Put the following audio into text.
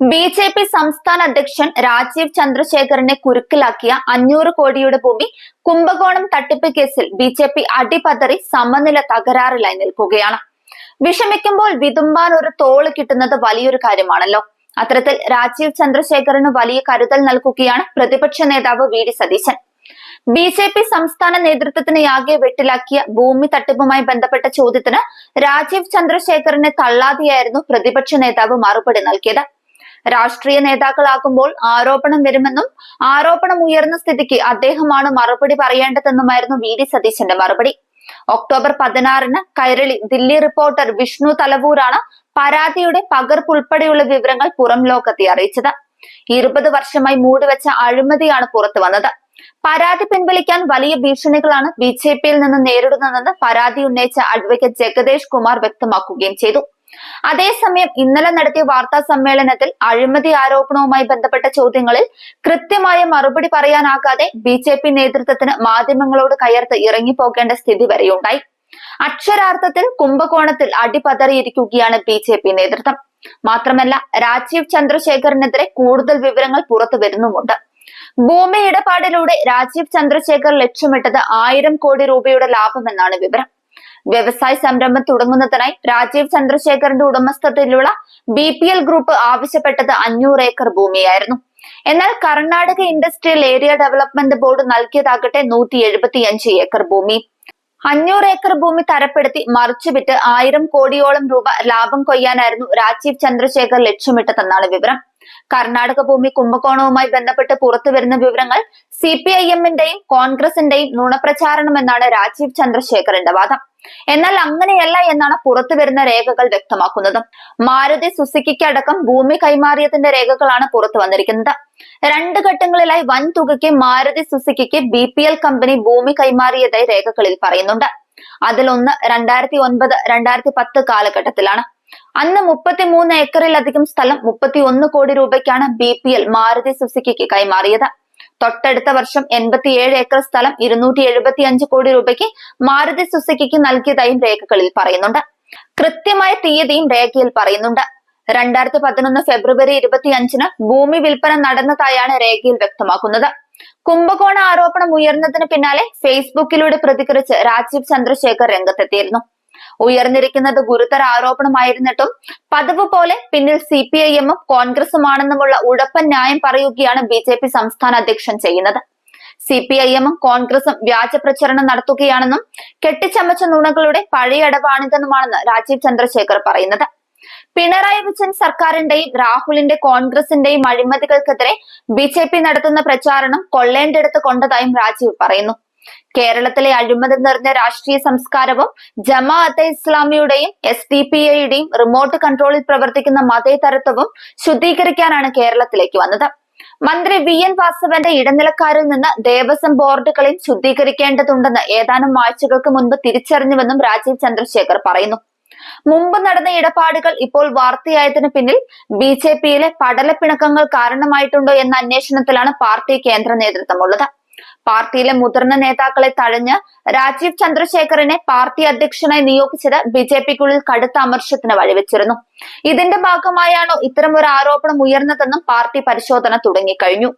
B J P സംസ്ഥാന അധ്യക്ഷൻ രാജീവ് ചന്ദ്രശേഖരനെ കുരുക്കിലാക്കിയ അഞ്ഞൂറ് കോടിയുടെ ഭൂമി കുംഭകോണം തട്ടിപ്പ് കേസിൽ ബി ജെ പി അടിപതറി സമനില തകരാറിലായി നിൽക്കുകയാണ്. വിഷമിക്കുമ്പോൾ വിതുമ്പാൻ ഒരു തോൾ കിട്ടുന്നത് വലിയൊരു കാര്യമാണല്ലോ. അത്തരത്തിൽ രാജീവ് ചന്ദ്രശേഖരന് വലിയ കരുതൽ നൽകുകയാണ് പ്രതിപക്ഷ നേതാവ് V D Satheesan. B J P സംസ്ഥാന നേതൃത്വത്തിന് യാകെ വെട്ടിലാക്കിയ ഭൂമി തട്ടിപ്പുമായി ബന്ധപ്പെട്ട ചോദ്യത്തിന് രാജീവ് ചന്ദ്രശേഖരനെ തള്ളാതെയായിരുന്നു പ്രതിപക്ഷ നേതാവ് മറുപടി നൽകിയത്. രാഷ്ട്രീയ നേതാക്കളാക്കുമ്പോൾ ആരോപണം വരുമെന്നും ആരോപണം ഉയർന്ന സ്ഥിതിക്ക് അദ്ദേഹമാണ് മറുപടി പറയേണ്ടതെന്നുമായിരുന്നു വി ഡി സതീശന്റെ മറുപടി. ഒക്ടോബർ പതിനാറിന് കൈരളി ദില്ലി റിപ്പോർട്ടർ വിഷ്ണു തലവൂരാണ് പരാതിയുടെ പകർപ്പ് ഉൾപ്പെടെയുള്ള വിവരങ്ങൾ പുറം ലോകത്തെ അറിയിച്ചത്. ഇരുപത് വർഷമായി മൂടിവെച്ച അഴിമതിയാണ് പുറത്തു വന്നത്. പരാതി പിൻവലിക്കാൻ വലിയ ഭീഷണികളാണ് ബി ജെ പിയിൽ നിന്ന് നേരിടുന്നതെന്ന് പരാതി ഉന്നയിച്ച അഡ്വക്കേറ്റ് ജഗദേഷ് കുമാർ വ്യക്തമാക്കുകയും ചെയ്തു. അതേസമയം ഇന്നലെ നടത്തിയ വാർത്താ സമ്മേളനത്തിൽ അഴിമതി ആരോപണവുമായി ബന്ധപ്പെട്ട ചോദ്യങ്ങളിൽ കൃത്യമായ മറുപടി പറയാനാകാതെ ബി ജെ പി നേതൃത്വത്തിന് മാധ്യമങ്ങളോട് കയർത്ത് ഇറങ്ങിപ്പോകേണ്ട സ്ഥിതി വരെയുണ്ടായി. അക്ഷരാർത്ഥത്തിൽ കുംഭകോണത്തിൽ അടിപതറിയിരിക്കുകയാണ് ബി ജെ പി നേതൃത്വം. മാത്രമല്ല രാജീവ് ചന്ദ്രശേഖറിനെതിരെ കൂടുതൽ വിവരങ്ങൾ പുറത്തു വരുന്നുമുണ്ട്. ഭൂമി ഇടപാടിലൂടെ രാജീവ് ചന്ദ്രശേഖർ ലക്ഷ്യമിട്ടത് ആയിരം കോടി രൂപയുടെ ലാഭമെന്നാണ് വിവരം. വ്യവസായ സംരംഭം തുടങ്ങുന്നതിനായി രാജീവ് ചന്ദ്രശേഖറിന്റെ ഉടമസ്ഥതയിലുള്ള ബി പി എൽ ഗ്രൂപ്പ് ആവശ്യപ്പെട്ടത് അഞ്ഞൂറ് ഏക്കർ ഭൂമിയായിരുന്നു. എന്നാൽ Karnataka industrial area development board നൽകിയതാകട്ടെ നൂറ്റി എഴുപത്തിയഞ്ച് ഏക്കർ ഭൂമി. അഞ്ഞൂറ് ഏക്കർ ഭൂമി തരപ്പെടുത്തി മറിച്ചുവിറ്റ് ആയിരം കോടിയോളം രൂപ ലാഭം കൊയ്യാനായിരുന്നു രാജീവ് ചന്ദ്രശേഖർ ലക്ഷ്യമിട്ടതെന്നാണ് വിവരം. കർണാടക ഭൂമി കുംഭകോണവുമായി ബന്ധപ്പെട്ട് പുറത്തു വരുന്ന വിവരങ്ങൾ സി പി ഐ എമ്മിന്റെയും കോൺഗ്രസിന്റെയും നുണപ്രചാരണമെന്നാണ് രാജീവ് ചന്ദ്രശേഖറിന്റെ വാദം. എന്നാൽ അങ്ങനെയല്ല എന്നാണ് പുറത്തു വരുന്ന രേഖകൾ വ്യക്തമാക്കുന്നത്. മാരുതി സുസുക്കിക്ക് അടക്കം ഭൂമി കൈമാറിയതിന്റെ രേഖകളാണ് പുറത്തു വന്നിരിക്കുന്നത്. രണ്ട് ഘട്ടങ്ങളിലായി വൻ തുകയ്ക്ക് മാരുതി സുസുക്കിക്ക് ബി പി എൽ കമ്പനി ഭൂമി കൈമാറിയതായി രേഖകളിൽ പറയുന്നുണ്ട്. അതിലൊന്ന് രണ്ടായിരത്തി ഒൻപത് രണ്ടായിരത്തി പത്ത് കാലഘട്ടത്തിലാണ്. അന്ന് മുപ്പത്തിമൂന്ന് ഏക്കറിലധികം സ്ഥലം മുപ്പത്തിയൊന്ന് കോടി രൂപയ്ക്കാണ് ബി പി എൽ മാരുതി സുസുക്കിക്ക് കൈമാറിയത്. തൊട്ടടുത്ത വർഷം എൺപത്തിയേഴ് ഏക്കർ സ്ഥലം ഇരുന്നൂറ്റി എഴുപത്തി അഞ്ച് കോടി രൂപയ്ക്ക് മാരുതി സുസുക്കിക്ക് നൽകിയതായും രേഖകളിൽ പറയുന്നുണ്ട്. കൃത്യമായ തീയതിയും രേഖയിൽ പറയുന്നുണ്ട്. രണ്ടായിരത്തി പതിനൊന്ന് ഫെബ്രുവരി ഇരുപത്തി അഞ്ചിന് ഭൂമി വിൽപ്പന നടന്നതായാണ് രേഖയിൽ വ്യക്തമാക്കുന്നത്. കുംഭകോണ ആരോപണം ഉയർന്നതിന് പിന്നാലെ ഫേസ്ബുക്കിലൂടെ പ്രതികരിച്ച് രാജീവ് ചന്ദ്രശേഖർ രംഗത്തെത്തിയിരുന്നു. ഉയർന്നിരിക്കുന്നത് ഗുരുതര ആരോപണമായിരുന്നിട്ടും പതിവ് പോലെ പിന്നിൽ സി പി ഐ എമ്മും കോൺഗ്രസുമാണെന്നുമുള്ള ഉഴപ്പൻ ന്യായം പറയുകയാണ് ബി ജെ പി സംസ്ഥാന അധ്യക്ഷൻ ചെയ്യുന്നത്. സി പി ഐ എമ്മും കോൺഗ്രസും വ്യാജ പ്രചരണം നടത്തുകയാണെന്നും കെട്ടിച്ചമച്ച നുണകളുടെ പഴയ അടവാണിതെന്നുമാണെന്ന് രാജീവ് ചന്ദ്രശേഖർ പറയുന്നത്. പിണറായി വിജയൻ സർക്കാരിന്റെയും രാഹുലിന്റെ കോൺഗ്രസിന്റെയും അഴിമതികൾക്കെതിരെ ബി ജെ പി നടത്തുന്ന പ്രചാരണം കൊള്ളേണ്ടെടുത്ത് കൊണ്ടതായും രാജീവ് പറയുന്നു. കേരളത്തിലെ അഴിമതി നിറഞ്ഞ രാഷ്ട്രീയ സംസ്കാരവും ജമാഅത്തെ ഇസ്ലാമിയുടെയും എസ് ഡി പി ഐയുടെയും റിമോട്ട് കൺട്രോളിൽ പ്രവർത്തിക്കുന്ന മതേതരത്വവും ശുദ്ധീകരിക്കാനാണ് കേരളത്തിലേക്ക് വന്നത്. മന്ത്രി വി എൻ വാസവന്റെ ഇടനിലക്കാരിൽ നിന്ന് ദേവസ്വം ബോർഡുകളെയും ശുദ്ധീകരിക്കേണ്ടതുണ്ടെന്ന് ഏതാനും ആഴ്ചകൾക്ക് മുൻപ് തിരിച്ചറിഞ്ഞുവെന്നും രാജീവ് ചന്ദ്രശേഖർ പറയുന്നു. മുമ്പ് നടന്ന ഇടപാടുകൾ ഇപ്പോൾ വാർത്തയായതിനു പിന്നിൽ ബി ജെ പിയിലെ പടലപ്പിണക്കങ്ങൾ കാരണമായിട്ടുണ്ടോ എന്ന അന്വേഷണത്തിലാണ് പാർട്ടി കേന്ദ്ര നേതൃത്വമുള്ളത് പാർട്ടിയിലെ മുതിർന്ന നേതാക്കളെ തഴഞ്ഞ് രാജീവ് ചന്ദ്രശേഖറിനെ പാർട്ടി അധ്യക്ഷനായി നിയോഗിച്ചത് ബി ജെ പിക്കുള്ളിൽ കടുത്ത അമർഷത്തിന് വഴിവെച്ചിരുന്നു. ഇതിന്റെ ഭാഗമായാണോ ഇത്തരം ഒരു ആരോപണം ഉയർന്നതെന്നും പാർട്ടി പരിശോധന തുടങ്ങിക്കഴിഞ്ഞു.